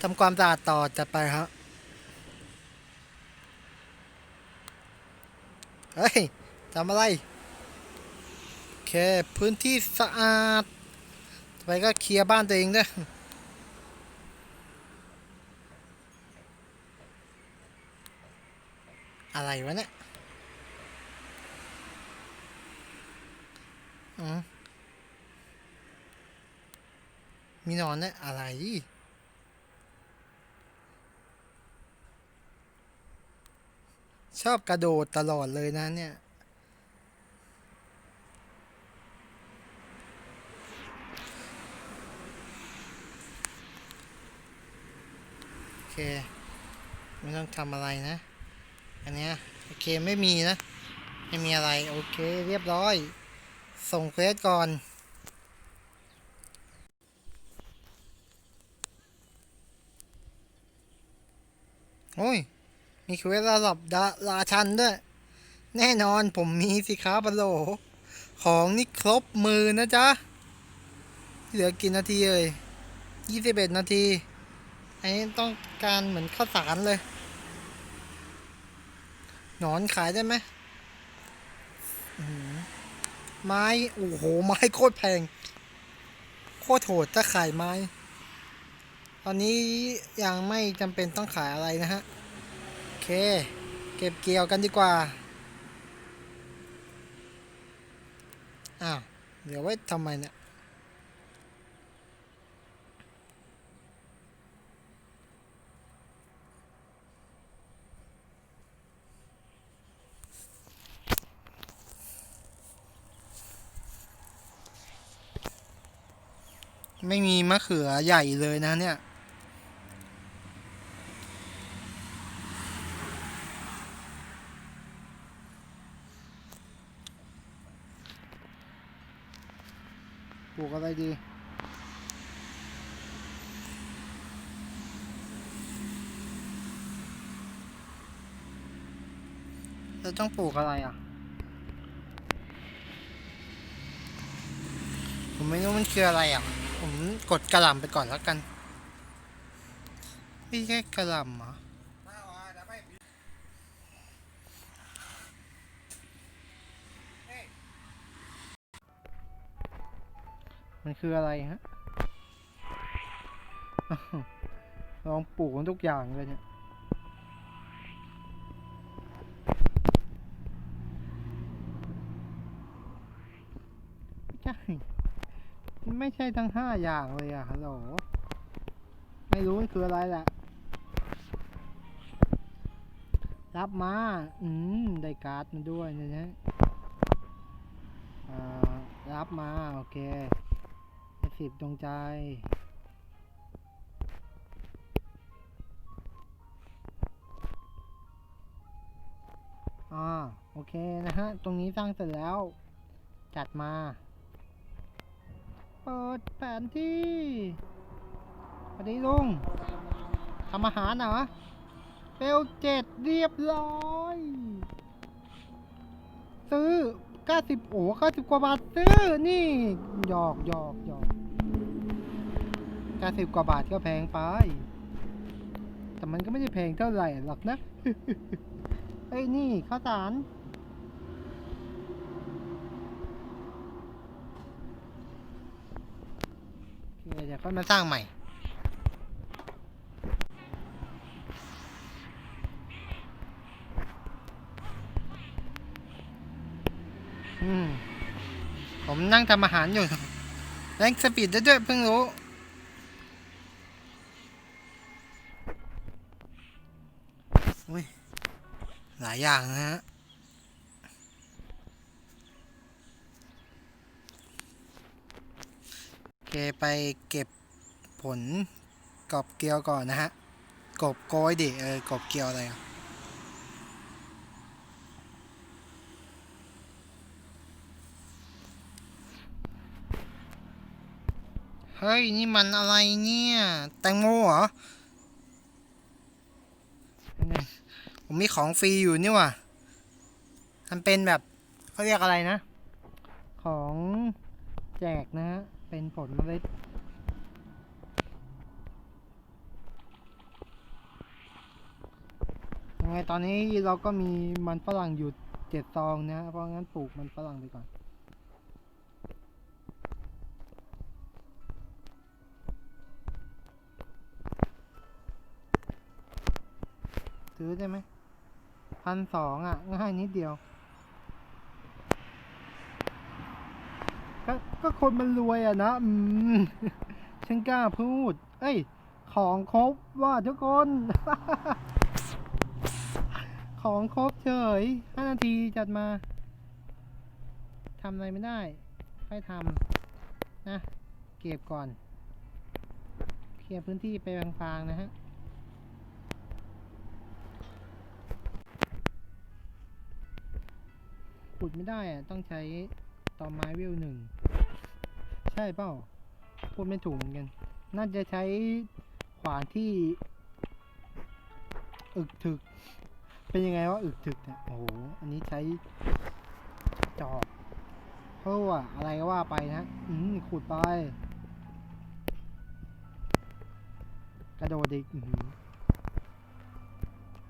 ทำความสะอาดต่อจัดไปครับเฮ้ยทำอะไร โอเค พื้นที่สะอาดต่อไปก็เคลียร์บ้านตัวเองด้วยอะไรวะเนี่ยอืมมีนอนเนี่ยอะไร อบกระโดดตลอดเลยนะเนี่ย โอเค ไม่ต้องทำอะไรนะ อันเนี้ยโอเคไม่มีนะ ไม่มีอะไร โอเค เรียบร้อย ส่งเควสก่อนโอ้ย มีเควสระดับดาราชันด้วย แน่นอนผมมีสิครับปะโหลของนี่ครบมือนะจ๊ะ เหลือกี่นาทีเอ่ยยี่สิบเอ็ดนาที อันนี้ต้องการเหมือนข้าวสารเลย หนอนขายได้ไหมไม้ โอ้โห ไม้โคตรแพง โคตรโหดถ้าขายไม้ ตอนนี้ยังไม่จำเป็นต้องขายอะไรนะฮะ เค เก็บเกี่ยวกันดีกว่า อ้าว เดี๋ยวไว้ทำไมเนี่ย ไม่มีมะเขือใหญ่เลยนะเนี่ย อะไรดี เราต้องปลูกอะไรอะ ผมไม่รู้มันคืออะไรอะ ผมกดกระหล่ำไปก่อนแล้วกัน ไม่ใช่กระหล่ำเหรอ มันคืออะไรฮะลองปลูกมันทุกอย่างเลยเนี่ยไม่ใช่ไม่ใช่ทั้งห้าอย่างเลยอะฮัลโหลไม่รู้มันคืออะไรแหละรับมา อืม ได้การ์ดมาด้วยนะฮะอ่ารับมา โอเค สิบดวงใจ อ่า โอเคนะฮะ ตรงนี้สร้างเสร็จแล้ว จัดมา เปิดแผนที่สวัสดีลุงทำอาหารเหรอเฟลเจ็ดเรียบร้อย ซื้อ 90 โอ้90 กว่าบาทซื้อ นี่หยอกหยอกหยอก 90กว่าบาทก็แพงไป แต่มันก็ไม่ได้แพงเท่าไหร่หรอกนะเอ้ยนี่ข้าวสารเคเดี๋ยวค่อยมาสร้างใหม่อืมผมนั่งทำอาหารอยู่แรงสปีดได้ด้วยเพิ่งรู้ อุ้ย หลายอย่างนะฮะโอเคไปเก็บผลกอบเกลียวก่อนนะฮะ กบโกยดิเออกบเกลียวอะไรอะเฮ้ย นี่มันอะไรเนี่ย แตงโมเหรอเนี่ย ผมมีของฟรีอยู่นี่ว่ะมันเป็นแบบเขาเรียกอะไรนะ ของแจกนะฮะ เป็นผลเมล็ดยังไงตอนนี้เราก็มีมันฝรั่งอยู่เจ็ดซองนะ เพราะงั้นปลูกมันฝรั่งไปก่อน ซื้อได้ไหม พันสองอะ ง่ายนิดเดียว ก็ก็คนมันรวยอะนะ อืมฉันกล้าพูด เอ้ย ของครบว่าทุกคน ของครบเฉยห้านาทีจัดมาทำอะไรไม่ได้ค่อยทำนะ เก็บก่อน เคลียร์พื้นที่ไปพลางๆนะฮะ ขุดไม่ได้อะต้องใช้ต่อไม้เวลหนึ่ง ใช่เปล่า พูดไม่ถูกเหมือนกัน น่าจะใช้ขวานที่อึกถึก เป็นยังไงว่าอึกถึกเนี่ยโอ้โห อันนี้ใช้จอบเพราะว่าอะไรก็ว่าไปนะอืมขุดไป กระโดดอีกอือ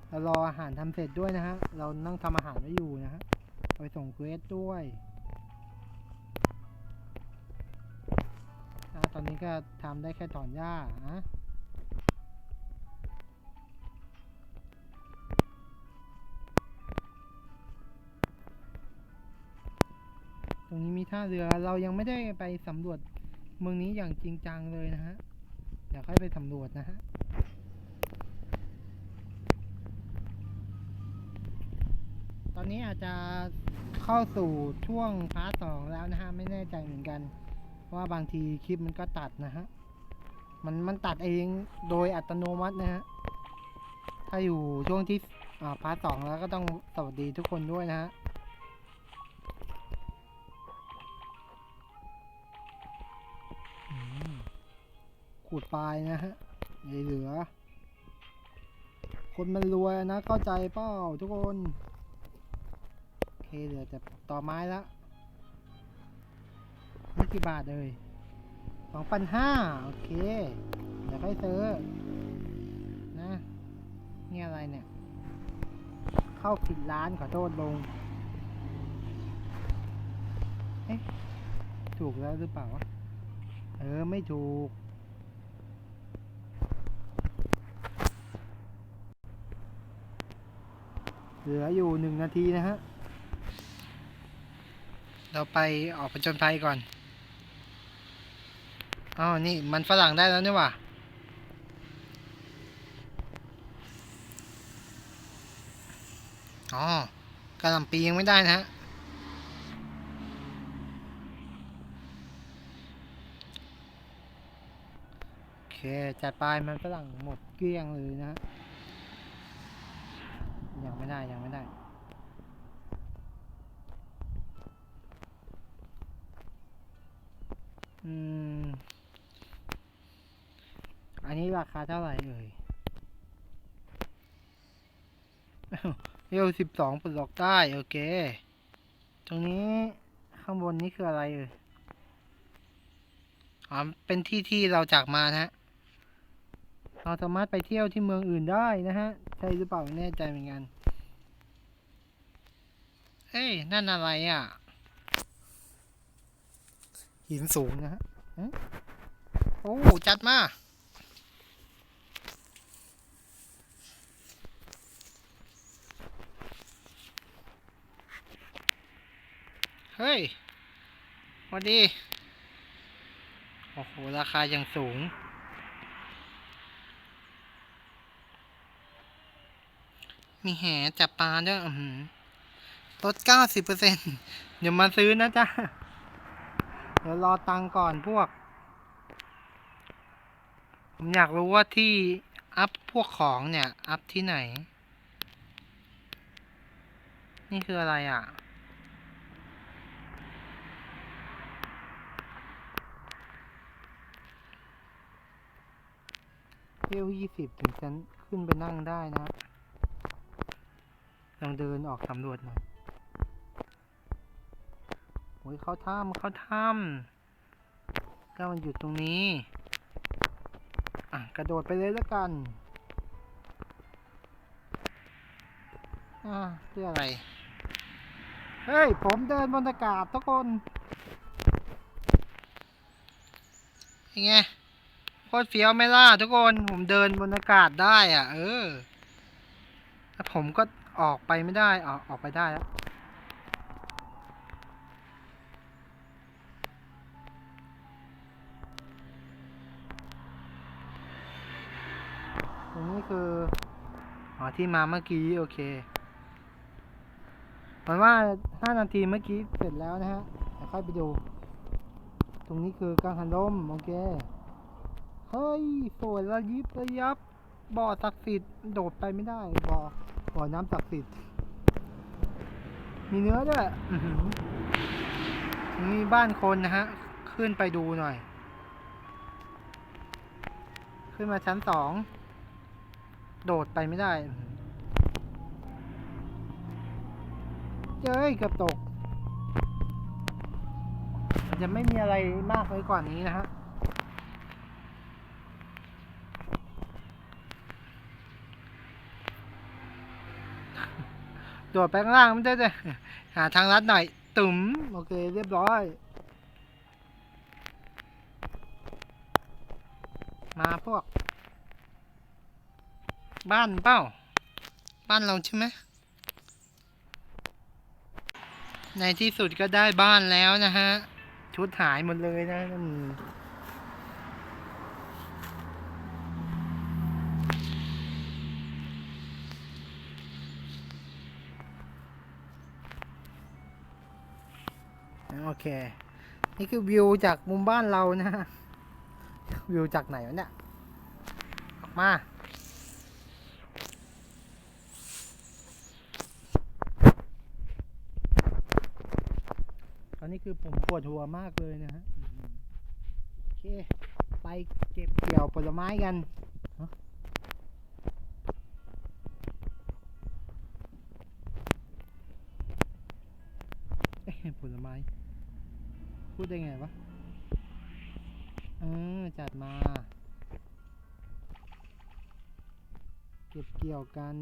เรารออาหารทำเสร็จด้วยนะฮะ เรานั่งทำอาหารไว้อยู่นะฮะ ไปส่งเควสด้วยอตอนนี้ก็ทำได้แค่ถอนหญ้านะตรงนี้มีท่าเรือเรายังไม่ได้ไปสำรวจเมืองนี้อย่างจริงจังเลยนะฮะเดี๋ยวค่อยไปสำรวจนะฮะตอนนี้อาจจะ เข้าสู่ช่วงพาร์ทสองแล้วนะฮะ ไม่แน่ใจเหมือนกัน ว่าบางทีคลิปมันก็ตัดนะฮะ มันมันตัดเองโดยอัตโนมัตินะฮะ ถ้าอยู่ช่วงที่อ่าพาร์ทสองแล้วก็ต้องสวัสดีทุกคนด้วยนะฮะขูดปลายนะฮะอย่เหลือ คนมันรวยนะเข้าใจเปล่าทุกคน เคเหลือแต่ต่อไม้และนี่กี่บาทเลยสองพันห้าโอเคเดี๋ยวค่อยซื้อ นะนี่อะไรเนี่ย เข้าผิดร้านขอโทษลง เอ๊ะ ถูกแล้วหรือเปล่า เออ ไม่ถูกเหลืออยู่หนึ่งนาทีนะฮะ เราไปออกผจญภัยก่อนอ๋อนี่มันฝรั่งได้แล้วนี่หว่าอ๋อกระหล่ำปียังไม่ได้นะฮะโอเคจัดไปมันฝรั่งหมดเกลี้ยงเลยนะฮะยังไม่ได้ยังไม่ได้ อืม อันนี้ราคาเท่าไหร่เอ่ยเอลสิบสองปลดล็อกได้ โอเค ตรงนี้ข้างบนนี้คืออะไรเอ่ยอ๋อเป็นที่ที่เราจากมานะฮะ เราสามารถไปเที่ยวที่เมืองอื่นได้นะฮะ ใช่หรือเปล่าไม่แน่ใจเหมือนกัน เอ้ย นั่นอะไรอะ หินสูงนะฮะโอ้จัดมาเฮ้ยวัสดี โอ้โห ราคายังสูง มีแหจับปลาด้วยอือหือลดเก้าสิบเปอร์เซ็นเดี๋ยวมาซื้อนะจ๊ะ เดี๋ยวรอตังก่อนพวก ผมอยากรู้ว่าที่อัพพวกของเนี่ย อัพที่ไหน นี่คืออะไรอะเที่ยวยี่สิบถึงฉันขึ้นไปนั่งได้นะลองเดินออกสำรวจหน่อย อ้ยเข้าถ้ำเข้าถ้ำก็มันอยู่ตรงนี้ อะ กระโดดไปเลยแล้วกัน อ่าคืออะไร เฮ้ย ผมเดินบนอากาศทุกคนยังไงโคตรเฟี้ยวไม่ล่ะทุกคน ผมเดินบนอากาศได้อะ เออ แล้วผมก็ออกไปไม่ได้ออกออกไปได้แล้ว ตรงนี้ คือ อ๋อ ที่มาเมื่อกี้ โอเคหมายว่า 5 นาทีเมื่อกี้เสร็จแล้วนะฮะเดี๋ยวค่อยไปดู ตรงนี้คือกังหันลม โอเค เฮ้ย สวยระยิบระยับ บ่อศักดิ์สิทธิ์โดดไปไม่ได้ บ่อ บ่อน้ำศักดิ์สิทธิ์ มีเนื้อด้วยอื้อหือมีบ้านคนนะฮะ ขึ้นไปดูหน่อย ขึ้นมาชั้นสอง โดดไปไม่ได้เจ้ยเกือบตก จะไม่มีอะไรมากไปกว่านี้นะฮะโดดไปข้างล่างไมันจะจะหาทางลัดหน่อย ตุ่มโอเค เรียบร้อย มาพวก บ้านเป้า บ้านเราใช่ไหมในที่สุดก็ได้บ้านแล้วนะฮะ ชุดหายหมดเลยนะโอเค นี่คือวิวจากมุมบ้านเรานะฮะวิวจากไหนวะเนี่ย ออกมา นนี้คือผมปวดหัวมากเลยนะฮะโอเค ไปเก็บเกี่ยวผลไม้กันผลไม้ พูดได้ไงวะเออจัดมา เก็บเกี่ยวกัน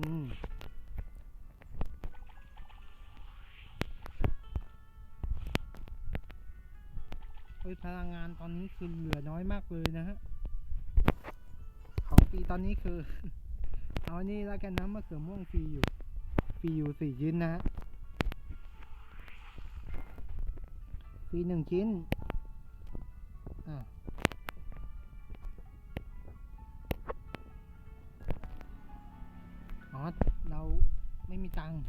พลังงานตอนนี้คือเหลือน้อยมากเลยนะฮะ ของฟรีตอนนี้คือ เอาอันนี้แล้วกันนะมะเขือม่วงฟรีอยู่ฟรีอยู่สี่ชิ้นนะฮะฟรีหนึ่งชิ้นอะอ๋อเราไม่มีตังค์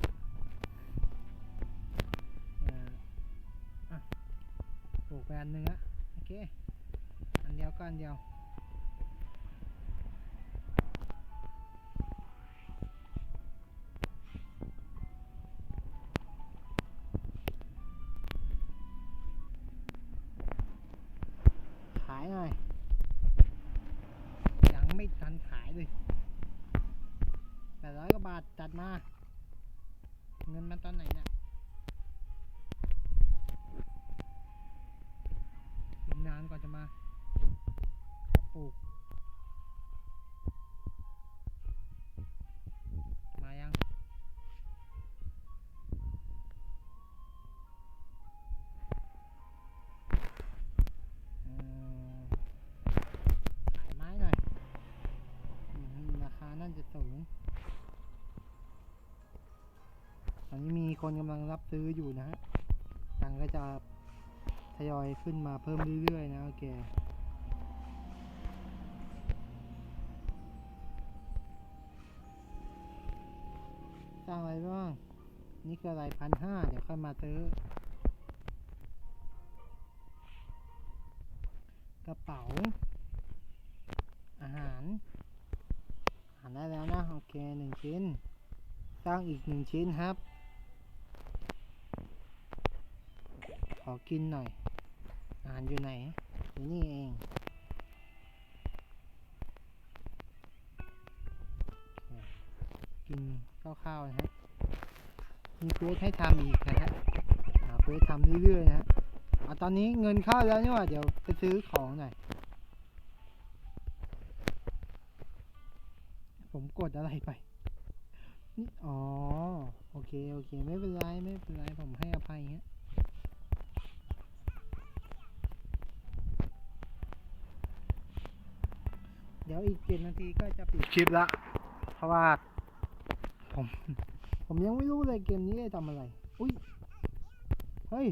ไปอันหนึ่งอะโอเค อันเดียวก็อันเดียวขายหน่อยยังไม่ทันขายเลยแปดร้อยกว่าบาทจัดมา เงินมาตอนไหน ลูก มายัง ขายไม้หน่อย ราคาน่าจะสูงตอนนี้มีคนกำลังรับซื้ออยู่นะฮะ ตังก็จะทยอยขึ้นมาเพิ่มเรื่อยๆนะโอเคาอะไรบ้าง นี่คือะไรพันห้าเดี๋ยวค่อยมาซื้อกระเป๋า อาหารอาหารได้แล้วนะ โอเคหนึ่งชิ้น สร้างอีกหนึ่งชิ้นครับ ขอกินหน่อย อาหารอยู่ไหนอยู่นี่เองโอเคกินข้าวๆนะฮะมีเควสให้ทำอีกนะฮะหาเควสทำเรื่อยๆนะฮะอะตอนนี้เงินเข้าแล้วนี่หว่าเดี๋ยวไปซื้อของหน่อยผมกดอะไรไปนี่อ๋อ โอเค โอเค ไม่เป็นไร ไม่เป็นไร ผมให้อภัยฮะเดี๋ยวอีกเจ็ดนาทีก็จะปิดคลิปละ เพราะว่า ผม ผมยังไม่รู้เลยเกมนี้ได้ทำอะไร อุ้ย เฮ้ย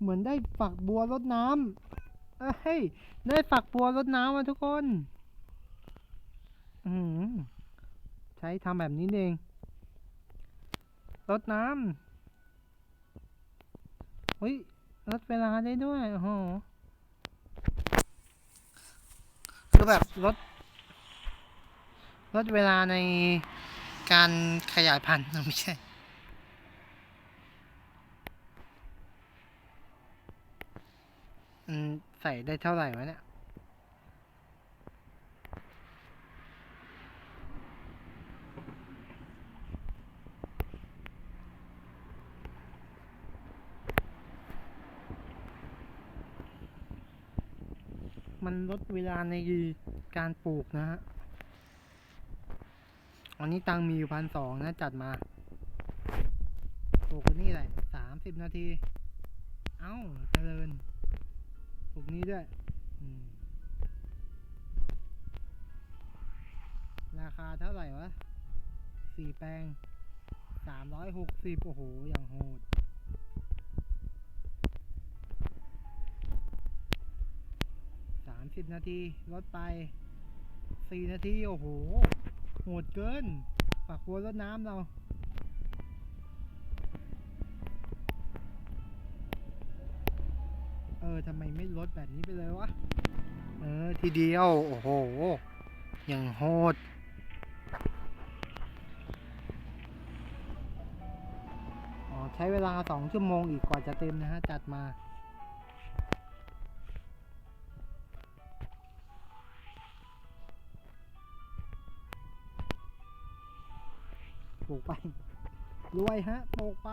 เหมือนได้ฝักบัวรดน้ำเอ้ยเฮ้ย ได้ฝักบัวรดน้ำมาทุกคน อืมใช้ทำแบบนี้เองรดน้ำอุ้ยลดเวลาได้ด้วย โอ้โหคือแบบลดลดเวลาใน การขยายพันธุ์ไม่ใช่ใส่ได้เท่าไหร่วะเนี่ยมันลดเวลาในการปลูกนะฮะ อันนี้ตังมีอยู่พันสองนะ จัดมาปลูกนี่แหละสามสิบนาที เอ้าเจริญปลูกนี้ด้วย ราคาเท่าไหร่วะสี่แปลงสามร้อยหกสิบโอ้โห อย่างโหดสามสิบนาที ลดไปสี่นาที โอ้โห โหดเกินฝากบัวรดน้ำเราเออทำไมไม่ลดแบบนี้ไปเลยวะ เออ ทีเดียว โอ้โห อย่างโหด อ๋อ ใช้เวลาสองชั่วโมงอีกกว่าจะเต็มนะฮะ จัดมา ไป รวยฮะปกไป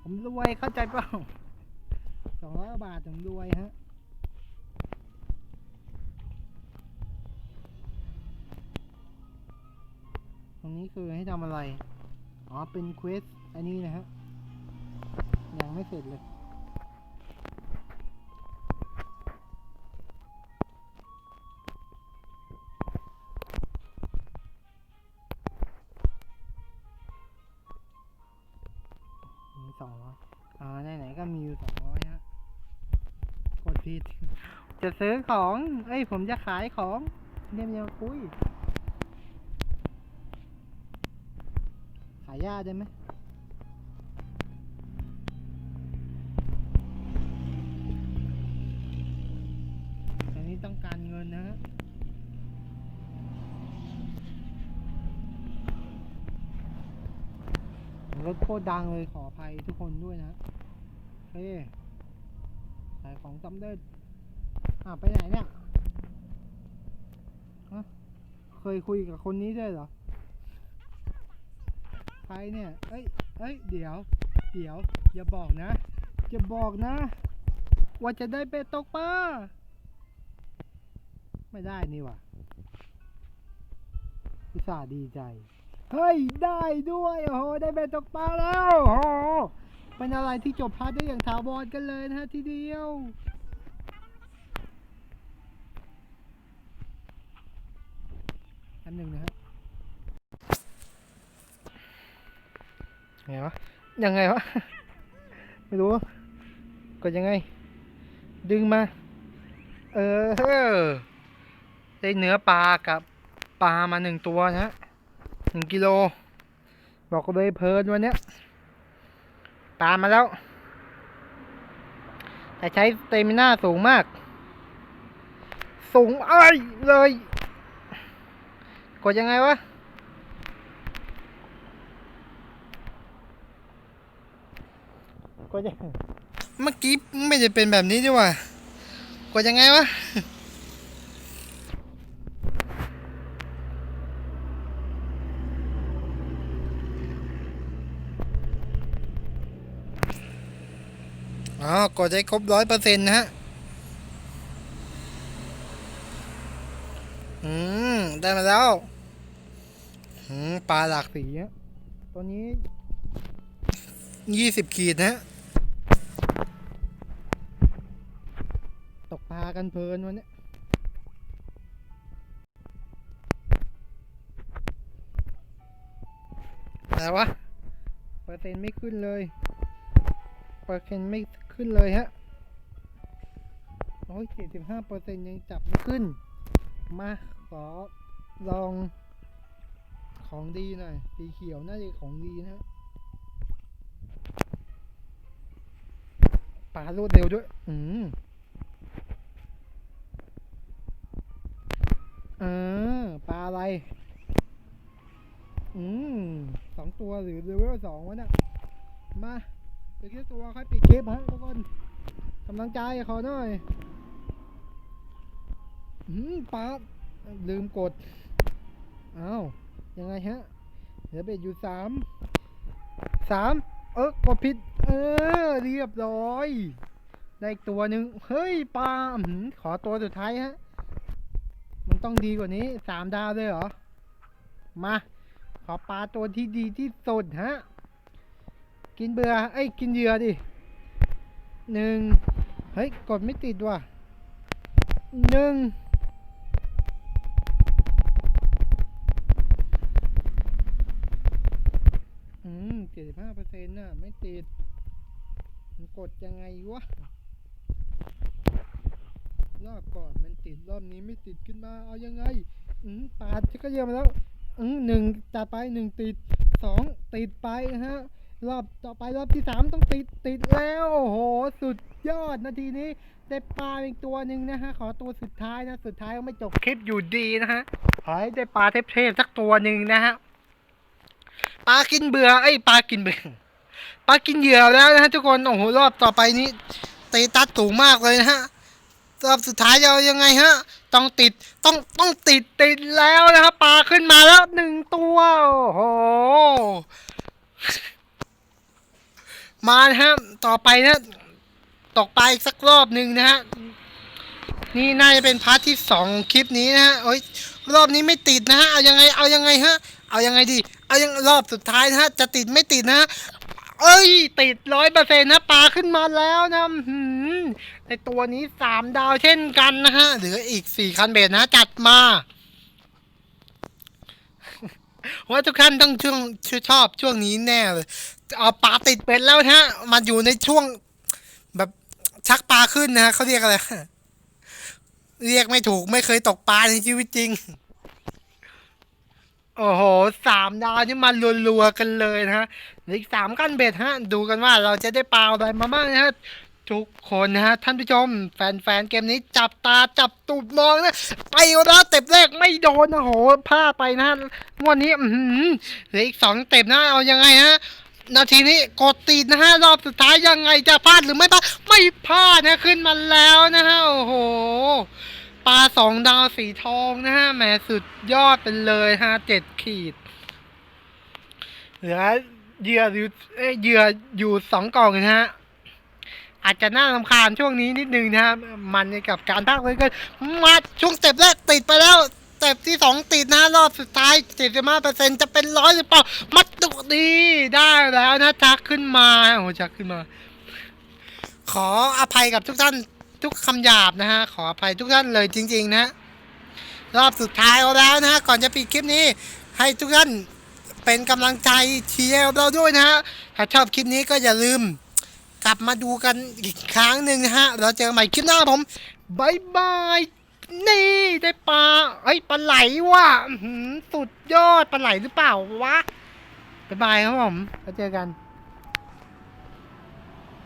ผมรวยเข้าใจเปล่าสองร้อยบาทผมรวยฮะตรงนี้คือให้ทำอะไร อ๋อ เป็นเควส อันนี้นะฮะ ยังไม่เสร็จเลย ซื้อของ เอ้ย ผมจะขายของเรียมยังคุย ขายยาได้ไหมอันนี้ต้องการเงินนะฮะรถโคตรดังเลยขออภัยทุกคนด้วยนะเฮ้ยขายของสำเร็จ อ่าไปไหนเนี่ยเคยคุยกับคนนี้ด้วยเหรอ ใครเนี่ย เอ้ย เอ้ย เดี๋ยว เดี๋ยว อย่าบอกนะ อย่าบอกนะ ว่าจะได้ไปตกปลา ไม่ได้นี่ว่ะอุตส่าห์ดีใจ เฮ้ย ได้ด้วย โอ้โห ได้เบ็ดตกปลาแล้ว โอ้โห เป็นอะไรที่จบพาร์ทได้อย่างถาวรกันเลยนะฮะทีเดียว นหนึ่งนะฮะไงวะ ยังไงวะ ไม่รู้ กดยังไง ดึงมา เออ ได้เนื้อปลากับปลามาหนึ่งตัวนะฮะหนึ่งกิโล บอกเลยเพลินวันเนี้ยตามมาแล้ว แต่ใช้สเตมิน่าสูงมาก สูงเอ้ยเลย กดยังไงวะ กดยังเมื่อกี้ไม่ได้เป็นแบบนี้ดีกว่า กดยังไงวะ อ๋อ กดได้ครบร้อยเปอร์เซ็นต์นะฮะ อืม ได้มาแล้ว อืมปลาหลากสีอะตัวนี้ยี่สิบขีดนะฮะตกปลากันเพลินวันนี้แต่วะ เปอร์เซ็นต์ไม่ขึ้นเลย เปอร์เซ็นต์ไม่ขึ้นเลยฮะ โอ้ยเจ็ดสิบห้าเปอร์เซ็นต์ยังจับไม่ขึ้น มาขอลอง ของดีหน่อยสีเขียวน่าจะของดีนะปลารวดเร็วด้วย อืมเออปลาอะไร อืมสองตัวหรือเลเวลสองวะเนี่ยมาเดี๋ยวแค่ตัวค่อยปิดคลิปฮะทุกคนกำลังใจขอหน่อย อืมปลาลืมกด อ้าว ยังไงฮะเหลือเบ็ดอยู่สามสามเออกดผิด เออ เรียบร้อย ได้อีกตัวหนึ่งเฮ้ยปลาขอตัวสุดท้ายฮะ มันต้องดีกว่านี้สามดาวเลยเหรอ มา ขอปลาตัวที่ดีที่สุดฮะ กินเบื่อเอ้กินเหยื่อดิหนึ่งเฮ้ย กดไม่ติดว่ะหนึ่งอืมเจ็ดสิบห้าเปอร์เซ็นต์น่ะ ไม่ติด มัน กดยังไงวะ รอบก่อนมันติดรอบนี้ไม่ติดขึ้นมา เอายังไง อืมปาดก็เยอะมาแล้ว อืมหนึ่งจัดไปหนึ่งติดสองติดไปนะฮะ รอบต่อไปรอบที่สามต้องติดติดแล้ว โอ้โห สุดยอดนาทีนี้ได้ปลาอีกตัวหนึ่งนะฮะ ขอตัวสุดท้ายนะ สุดท้ายก็ไม่จบคลิปอยู่ดีนะฮะ ขอให้ได้ปลาเทพๆสักตัวหนึ่งนะฮะ ปลากินเบื่อไอ้ปลากินเบื่อ ปลากินเหยื่อแล้วนะฮะทุกคนโอ้โหรอบต่อไปนี้ตีตัดสูงมากเลยนะฮะรอบสุดท้ายจะยังไงฮะ ต้องติดต้องต้องติดติดแล้วนะครับปลาขึ้นมาแล้วหนึ่งตัวโอ้โหมานะฮะต่อไปนะตกปลาอีกสักรอบหนึ่งนะฮะนี่น่าจะเป็นพาร์ทที่สองของคลิปนี้นะฮะโอ้ยรอบนี้ไม่ติดนะฮะเอายังไงเอายังไงฮะเอายังไงดี เอายังรอบสุดท้ายนะฮะจะติดไม่ติดนะฮะ เอ้ย ติดร้อยเปอร์เซ็นต์นะปลาขึ้นมาแล้วนะหือในตัวนี้สามดาวเช่นกันนะฮะเหลืออีกสี่คันเบ็ดนะจัดมาว่าทุกท่านต้องช่วงชอบช่วงนี้แน่เลยเอาปลาติดเป็ดแล้วนะฮะมาอยู่ในช่วง แบบชักปลาขึ้นนะฮะเขาเรียกอะไรเรียกไม่ถูกไม่เคยตกปลาในชีวิตจริง โอ้โหสามดาวนี่มันรัวๆกันเลยนะฮะเหลืออีกสามกั้นเบ็ดฮะ ดูกันว่าเราจะได้ปลาอะไรมาบ้างนะฮะทุกคนนะฮะท่านผู้ชม แฟนๆเกมนี้จับตาจับตูดมองนะ ไปแล้วเต็บแรกไม่โดนนะโหพลาดไปนะวันนี้อืเหลืออีกสองเต็บนะเอายังไงฮะนาทีนี้กดติดนะฮะรอบสุดท้ายยังไงจะพลาดหรือไม่พลาดไม่พลาดนะขึ้นมาแล้วนะฮะโอ้โห ปลาสองดาวสีทองนะฮะแหมสุดยอดไปเลยฮะเจ็ดขีด เหลือเหยื่ออยู่เอเหยื่ออยู่สองกล่องนะฮะอาจจะน่ารำคาญช่วงนี้นิดนึงนะฮะมันกับการพักเลยก็มาช่วงสเต็ปแรกติดไปแล้วสเต็ปที่สองติดนะรอบสุดท้ายเจ็ดสิบห้าเปอร์เซ็นจะเป็นร้อยหรือเปล่า มัดตุกดีได้แล้วนะชักขึ้นมาโอ้โหชักขึ้นมา ขออภัยกับทุกท่าน ทุกคำหยาบนะฮะ ขออภัยทุกท่านเลยจริง ๆ นะ รอบสุดท้ายแล้วนะฮะก่อนจะปิดคลิปนี้ ให้ทุกท่านเป็นกำลังใจเชียร์เราด้วยนะฮะ ถ้าชอบคลิปนี้ก็อย่าลืม กลับมาดูกันอีกครั้งหนึ่งนะฮะ เราเจอกันใหม่คลิปหน้าผมบายบายนี่ได้ปลาเอ้ยปลาไหลว่ะสุดยอดปลาไหลหรือเปล่าวะบายบายครับผมแล้วเจอกัน